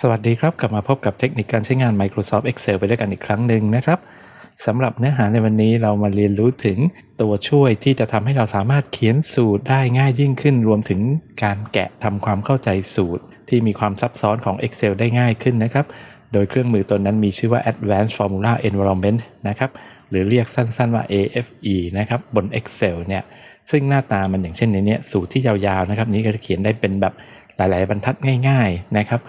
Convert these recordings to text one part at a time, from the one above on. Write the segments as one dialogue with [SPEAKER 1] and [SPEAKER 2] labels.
[SPEAKER 1] สวัสดีครับ กลับมาพบกับเทคนิคการใช้งาน Microsoft Excel ไปด้วยกันอีกครั้งหนึ่งนะครับสำหรับเนื้อหาในวันนี้เรามาเรียนรู้ถึงตัวช่วยที่จะทำให้เราสามารถเขียนสูตรได้ง่ายยิ่งขึ้น รวมถึงการแกะทำความเข้าใจสูตร ที่มีความซับซ้อนของ Excel ได้ง่ายขึ้นนะครับ โดยเครื่องมือตัวนั้นมีชื่อว่า Advanced Formula Environment นะครับ หรือเรียกสั้นๆว่า AFE นะครับ บน Excel เนี่ย ซึ่งหน้าตามันอย่างเช่นในนี้สูตรที่ยาวๆนะครับ นี้ก็จะเขียนได้เป็นแบบหลาย ๆ บรรทัดง่าย ๆ นะครับ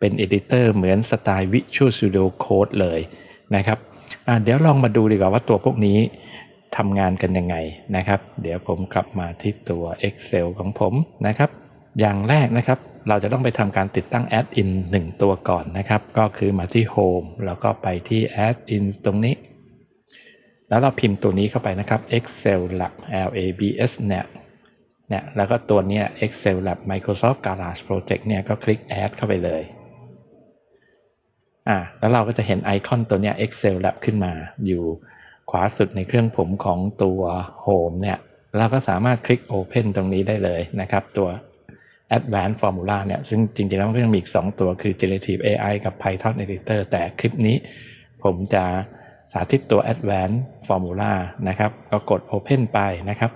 [SPEAKER 1] เป็นเอดิเตอร์เหมือนสไตล์ Visual Studio Code เลยนะครับเดี๋ยวลองมาดูดีกว่าว่าตัวพวกนี้ทำงานกันยังไงนะครับ เดี๋ยวผมกลับมาที่ตัว Excel ของผมนะครับ อย่างแรกนะครับ เราจะต้องไปทำการติดตั้ง Add-in 1 ตัวก่อนนะครับ ก็คือมาที่ Home แล้วก็ไปที่ Add-in ตรงนี้ แล้วเราพิมพ์ตัวนี้เข้าไปนะครับ Excel Lab L A B S เนี่ยเนี่ยแล้วก็ตัวนี้ Excel Lab Microsoft Garage Project เนี่ยก็คลิก Add เข้าไปเลย อ่าแล้วเราก็จะเห็นไอคอนตัวเนี้ย Excel Lab ขึ้นมาอยู่ขวาสุดในเครื่องผมของตัว Home เนี่ยเราก็สามารถคลิก Open ตรงนี้ได้เลยนะครับ ตัว Advanced Formula เนี่ยซึ่งจริงๆแล้วมันก็ยังมีอีก 2 ตัวคือ Generative AI กับ Python Editor แต่คลิปนี้ผมจะสาธิตตัว Advanced Formula นะครับ ก็กด Open ไปนะครับ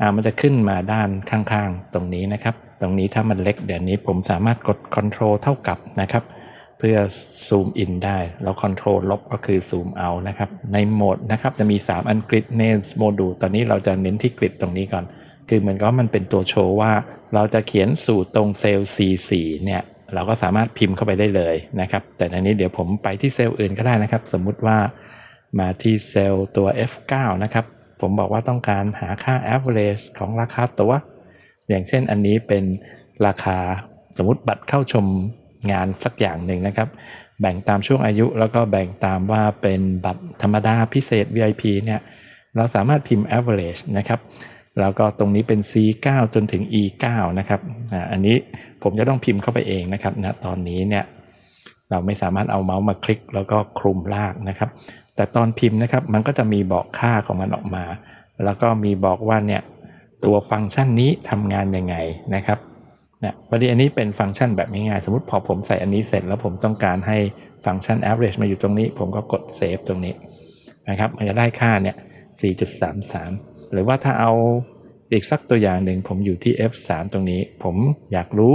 [SPEAKER 1] อ่ามันจะขึ้นมาด้านข้างๆ ตรงนี้นะครับ ตรงนี้ถ้ามันเล็กเดี๋ยวนี้ผมสามารถกด Control เท่ากับนะครับ เพื่อซูมอินได้ แล้ว Control ลบก็คือซูมเอานะครับ ในโหมดนะครับจะมี 3 อันกฤษ Names Module ตอนนี้เราจะเน้นที่กริดตรงนี้ก่อน คือเหมือนกับมันเป็นตัวโชว์ว่า เราจะเขียนสูตรตรงเซลล์ C4 เนี่ยเราก็สามารถพิมพ์เข้าไปได้เลยนะครับ แต่ในนี้เดี๋ยวผมไปที่เซลล์อื่นก็ได้นะครับ สมมุติว่ามาที่เซลล์ตัว F9 นะครับ ผมบอกว่าต้องการหาค่า average ของราคาตัว อย่างเช่นอันนี้เป็นราคาสมมติบัตรเข้าชม งานสักอย่างหนึ่งนะครับ แบ่งตามช่วงอายุแล้วก็แบ่งตามว่าเป็นบัตรธรรมดาพิเศษ VIP เนี่ยเราสามารถพิมพ์ average นะครับแล้วก็ตรงนี้เป็น C9 จนถึง E9 นะครับอันนี้ผมจะต้องพิมพ์เข้าไปเองนะครับณตอนนี้เนี่ยเราไม่สามารถเอาเมาส์มาคลิกแล้วก็คลุมลากนะครับ แต่ตอนพิมพ์นะครับมันก็จะมีบอกค่าของมันออกมา แล้วก็มีบอกว่าเนี่ยตัวฟังก์ชันนี้ทำงานยังไงนะครับ เนี่ยพอดีอันนี้เป็นฟังก์ชันแบบง่ายๆ สมมติพอผมใส่อันนี้เสร็จแล้วผมต้องการให้ฟังก์ชัน average มาอยู่ตรงนี้ ผมก็กด save ตรงนี้นะครับมันจะได้ค่าเนี่ย 4.33 หรือว่าถ้าเอาอีกสักตัวอย่างหนึ่งผมอยู่ที่ F3 ตรงนี้ ผมอยากรู้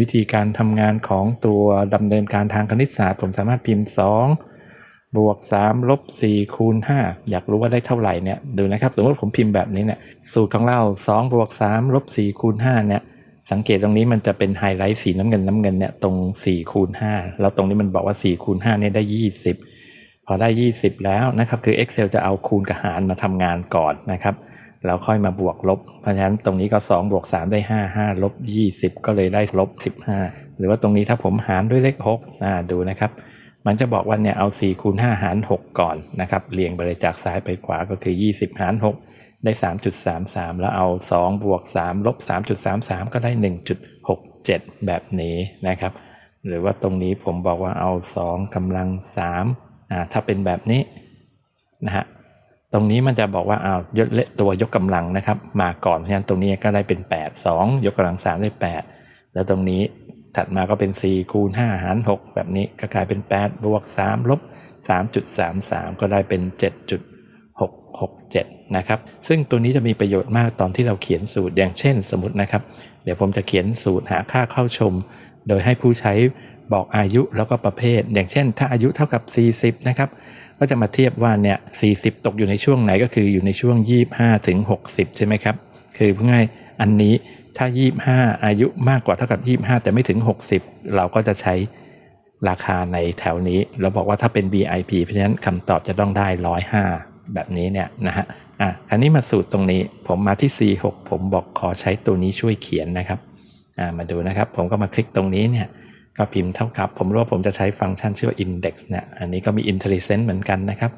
[SPEAKER 1] วิธีการทำงานของตัวดำเนินการทางคณิตศาสตร์ ผมสามารถพิมพ์ 2 บวก 3 ลบ 4 คูณ 5 อยากรู้ว่าได้เท่าไหร่เนี่ยดูนะครับ สมมติผมพิมพ์แบบนี้เนี่ยสูตรของเรา 2 บวก 3 ลบ 4 คูณ 5 เนี่ย สังเกตตรงนี้มันจะเป็นไฮไลท์สีน้ำเงินน้ำเงินเนี่ยตรง4คูณ5แล้วตรงนี้มันบอกว่า4คูณ5เนี่ยได้ 20 พอได้ 20 แล้วนะครับคือ Excel จะเอาคูณกับหารมาทำงานก่อนนะครับแล้วค่อยมาบวกลบ เพราะฉะนั้นตรงนี้ก็2บวก3ได้ 5 5ลบ20 ก็เลยได้ลบ15 หรือว่าตรงนี้ถ้าผมหารด้วยเลข6อ่าดูนะครับ มันจะบอกว่าเนี่ยเอา4คูณ5หาร 6 ก่อนนะครับเรียงไปเลยจากซ้ายไปขวาก็คือ 20 หาร 6 ได้ 3.33 แล้วเอา 2 บวก 3 ลบ 3.33 ก็ได้ 1.67 แบบนี้นะครับ หรือว่าตรงนี้ผมบอกว่าเอา 2กำลัง3อ่าถ้าเป็นแบบนี้นะฮะตรงนี้มันจะบอกว่าเอายกเลตัวยกกำลังนะครับ มาก่อนเพราะฉะนั้นตรงนี้ก็ได้เป็น 8 2 ยกกำลัง 3 ได้ 8 แล้วตรงนี้ถัดมาก็เป็น 4 คูณ 5 หาร 6 แบบนี้ก็กลายเป็น 8 บวก 3 ลบ 3.33 ก็ได้เป็น 7. 667นะครับซึ่งตัวนี้จะมีประโยชน์มากตอนที่เราเขียนสูตรอย่างเช่นสมมตินะครับ เดี๋ยวผมจะเขียนสูตรหาค่าเข้าชม โดยให้ผู้ใช้บอกอายุแล้วก็ประเภท อย่างเช่น ถ้าอายุเท่ากับ 40นะครับก็จะมาเทียบว่าเนี่ย40 ตกอยู่ในช่วงไหนก็คืออยู่ในช่วง 25ถึง60 ใช่ไหมครับ คือเพื่อง่ายอันนี้ถ้า 25 อายุมากกว่าเท่ากับ 25 แต่ไม่ถึง 60 เราก็จะใช้ราคาในแถวนี้ เราบอกว่าถ้าเป็น VIP เพราะฉะนั้นคำตอบจะต้องได้ 105 แบบนี้เนี่ยนะฮะอะอันนี้มาสูตรตรงนี้ ผมมาที่ C6 ผมบอกขอใช้ตัวนี้ช่วยเขียนนะครับอ่ามาดูนะครับ ผมก็มาคลิกตรงนี้เนี่ยก็พิมพ์เท่ากับ ผมรู้ว่าผมจะใช้ฟังก์ชันชื่อว่า index เนี่ยอันนี้ก็มี intelligent เหมือนกันนะครับ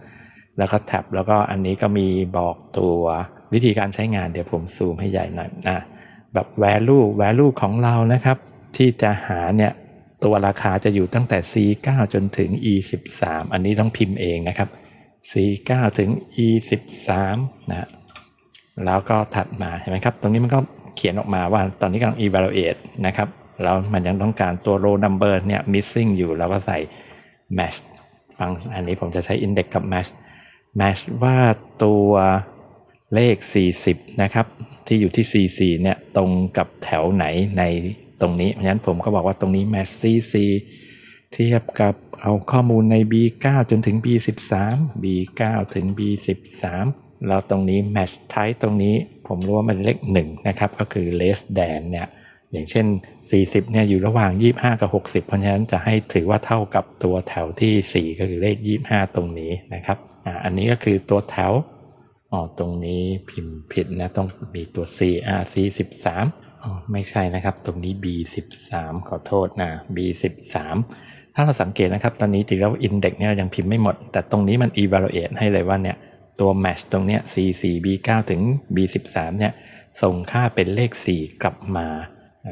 [SPEAKER 1] แล้วก็แท็บแล้วก็อันนี้ก็มีบอกตัววิธีการใช้งานเดี๋ยวผมซูมให้ใหญ่หน่อยอะแบบ value value ของเรานะครับ ที่จะหาเนี่ยตัวราคาจะอยู่ตั้งแต่ C9 จนถึง E13 อันนี้ต้องพิมพ์เองนะครับ C9 ถึง E13 นะแล้วก็ถัดมาเห็นไหมครับ ตรงนี้มันก็เขียนออกมาว่าตอนนี้กำลัง evaluate นะครับแล้วมันยังต้องการตัว row number เนี่ย missing อยู่เราก็ใส่ match ฟังอันนี้ผมจะใช้ index กับ match match ว่าตัวเลข 40 นะครับ ที่อยู่ที่ 44 เนี่ย ตรงกับแถวไหนในตรงนี้ เพราะฉะนั้นผมก็บอกว่าตรงนี้ match CC เทียบกับเอาข้อมูลใน B9 จนถึง B13 B9 ถึง B13 แล้วตรงนี้ match type ตรงนี้ผมรู้ว่ามันเลข1นะครับ ก็คือ less than เนี่ยอย่างเช่น 40เนี่ยอยู่ระหว่าง 25 กับ 60 เพราะฉะนั้นจะให้ถือว่าเท่ากับตัวแถวที่ 4 ก็คือเลข 25 ตรงนี้นะครับอ่าอันนี้ก็คือตัวแถวอ๋อตรงนี้พิมพ์ผิดนะต้องมีตัว C อ่า C 13 ไม่ใช่นะครับ ตรงนี้ B 13 ขอโทษนะ B 13 ถ้าเราสังเกตนะครับ ตอนนี้จริงแล้ว index เนี่ยเรายังพิมพ์ไม่หมด แต่ตรงนี้มัน evaluate ให้เลยว่าเนี่ยตัว match ตรงเนี้ย C 4 B 9 ถึง B 13 เนี่ยส่งค่าเป็นเลข 4 กลับมา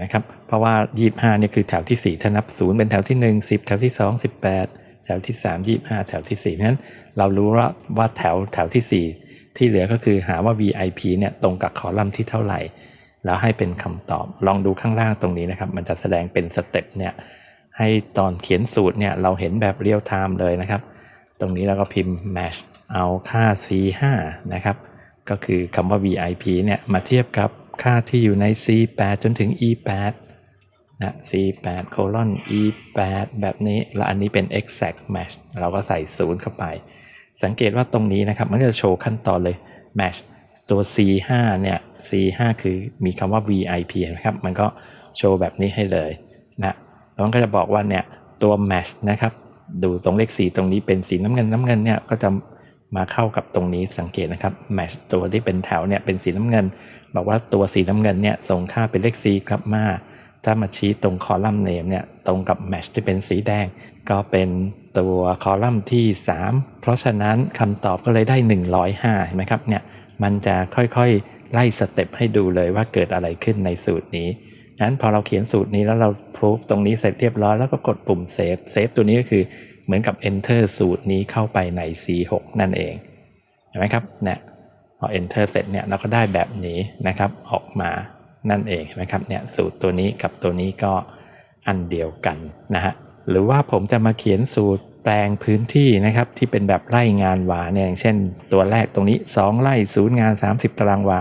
[SPEAKER 1] นะครับ เพราะว่า 25เนี่ยคือแถวที่ 4 ถ้านับ 0 เป็นแถวที่ 1 10 แถวที่ 2 18 แถวที่ 3 25 แถวที่4เพราะฉะนั้นเรารู้ว่าว่าแถวแถวที่ 4 ที่เหลือก็คือหาว่า VIP เนี่ยตรงกับคอลัมน์ที่เท่าไหร่ แล้วให้เป็นคำตอบ ลองดูข้างล่างตรงนี้นะครับ มันจะแสดงเป็นสเต็ปเนี่ย ให้ตอนเขียนสูตรเนี่ย เราเห็นแบบเรียลไทม์เลยนะครับ ตรงนี้เราก็พิมพ์ match เอาค่า C5 นะครับ ก็คือคำว่า VIP เนี่ย มาเทียบกับค่าที่อยู่ใน C8 จนถึง E8 นะ C8 colon E8 แบบนี้ และอันนี้เป็น exact match เราก็ใส่ 0 เข้าไป สังเกตว่าตรงนี้นะครับ มันจะโชว์ขั้นตอนเลย match ตัว C5 เนี่ย C5 คือมีคำว่า VIP นะครับ มันก็โชว์แบบนี้ให้เลยนะแล้วมันก็จะบอกว่าเนี่ยตัว match นะครับ ดูตรงเลข4ตรงนี้เป็นสีน้ำเงินน้ำเงินเนี่ยก็จะมาเข้ากับตรงนี้สังเกตนะครับ match ตัวที่เป็นแถวเนี่ยเป็นสีน้ำเงิน บอกว่าตัวสีน้ำเงินเนี่ยส่งค่าเป็นเลข4กลับมา ถ้ามาชี้ตรงคอลัมน์เนมเนี่ยตรงกับ match ที่เป็นสีแดง ก็เป็นตัวคอลัมน์ที่ 3 เพราะฉะนั้นคำตอบก็เลยได้ 105เห็นไหมครับเนี่ย มันจะค่อยๆ ไล่สเต็ปให้ดูเลยว่าเกิดอะไรขึ้นในสูตรนี้งั้นพอเราเขียนสูตรนี้แล้วเราพิสูจตรงนี้เสร็จเรียบร้อยแล้วก็กดปุ่ม save save ตัวนี้ก็คือเหมือนกับ enter สูตรนี้เข้าไปใน C6 นั่นเองเห็นไหมครับเนี่ยพอ enter เสร็จเนี่ยเราก็ได้แบบนี้นะครับออกมานั่นเองเห็นไหมครับเนี่ยสูตรตัวนี้กับตัวนี้ก็อันเดียวกันนะฮะหรือว่าผมจะมาเขียนสูตร แปลงพื้นที่นะครับที่เป็นแบบไร่งานวาเนี่ยอย่างเช่น ตัวแรกตรงนี้ 2 ไร่ศูนย์งาน 30 ตารางวา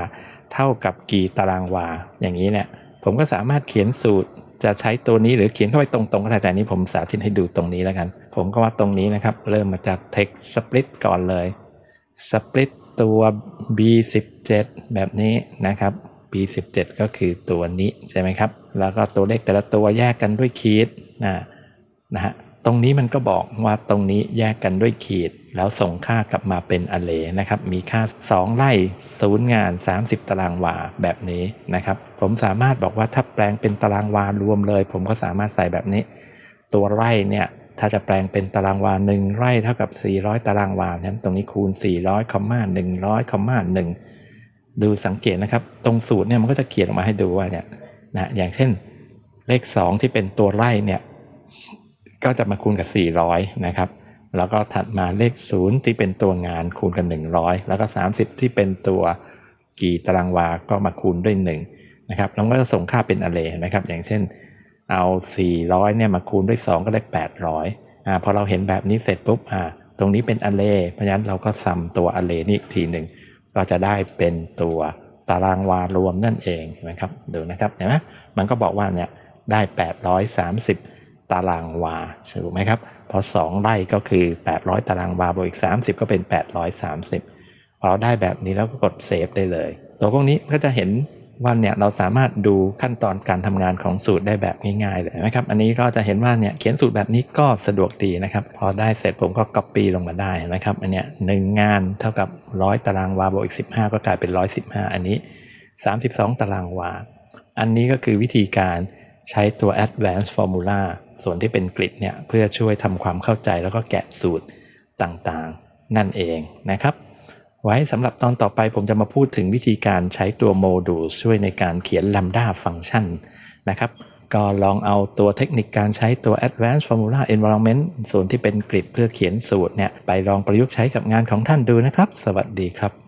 [SPEAKER 1] เท่ากับกี่ตารางวา อย่างนี้เนี่ยผมก็สามารถเขียนสูตรจะใช้ตัวนี้หรือเขียนเข้าไปตรงๆก็ได้แต่นี้ผมสาธิตให้ดูตรงนี้แล้วกัน ผมก็ว่าตรงนี้นะครับ เริ่มมาจาก text split ก่อนเลย split ตัว b17 แบบนี้นะครับ b17 ก็คือตัวนี้ใช่ไหมครับ แล้วก็ตัวเลขแต่ละตัวแยกกันด้วยขีดนะนะฮะ ตรงนี้มันก็บอกว่าตรงนี้แยกกันด้วยขีด แล้วส่งค่ากลับมาเป็นอเลนะครับ มีค่า 2 ไร่ศูนย์งาน 30 ตารางวาแบบนี้นะครับ ผมสามารถบอกว่าถ้าแปลงเป็นตารางวารวมเลย ผมก็สามารถใส่แบบนี้ ตัวไร่เนี่ยถ้าจะแปลงเป็นตารางวา 1 ไร่เท่ากับ 400 ตารางวาฉะนั้นตรงนี้คูณ 400คอมมา100คอมมา1ดูสังเกตนะครับ ตรงสูตรเนี่ยมันก็จะเขียนออกมาให้ดูว่าเนี่ยนะอย่างเช่นเลข 2 ที่เป็นตัวไร่เนี่ย ก็จะมาคูณกับ 400 นะครับ แล้วก็ถัดมาเลข 0 ที่เป็นตัวงานคูณกับ 100 แล้วก็ 30 ที่เป็นตัวกี่ตารางวา ก็มาคูณด้วย1นะครับแล้วก็จะส่งค่าเป็นอเรนะครับ อย่างเช่นเอา 400 เนี่ยมาคูณด้วย 2 ก็ได้ 800อ่าพอเราเห็นแบบนี้เสร็จปุ๊บอ่าตรงนี้เป็นอเรย์เพราะฉะนั้นเราก็ซัมตัวอเรย์นี่อีกทีหนึ่งก็จะได้เป็นตัวตารางวารวมนั่นเองนะครับดูนะครับเห็นไหมมันก็บอกว่าเนี่ยได้ 830 ตารางวาถูกไหมครับพอ 2 ไร่ก็คือ 800 ตารางวาบวกอีก 30 ก็เป็น 830 พอเราได้แบบนี้แล้วก็กดเซฟได้เลย ตัวพวกนี้ก็จะเห็นว่าเนี่ยเราสามารถดูขั้นตอนการทำงานของสูตรได้แบบง่ายๆเลยนะครับ อันนี้ก็จะเห็นว่าเนี่ยเขียนสูตรแบบนี้ก็สะดวกดีนะครับ พอได้เสร็จผมก็ copy ลงมาได้นะครับ อันเนี้ยหนึ่งงานเท่ากับ 100 ตารางวาบวกอีก 15 ก็กลายเป็น 115 อันนี้ 32 ตารางวา อันนี้ก็คือวิธีการ ใช้ตัว advanced formula ส่วนที่เป็นกริดเนี่ยเพื่อช่วยทำความเข้าใจแล้วก็แกะสูตรต่างๆ นั่นเองนะครับ ไว้สำหรับตอนต่อไปผมจะมาพูดถึงวิธีการใช้ตัวโมดูลช่วยในการเขียน lambda function นะครับ ก็ลองเอาตัวเทคนิคการใช้ตัว advanced formula environment ส่วนที่เป็นกริดเพื่อเขียนสูตรเนี่ยไปลองประยุกต์ใช้กับงานของท่านดูนะครับ สวัสดีครับ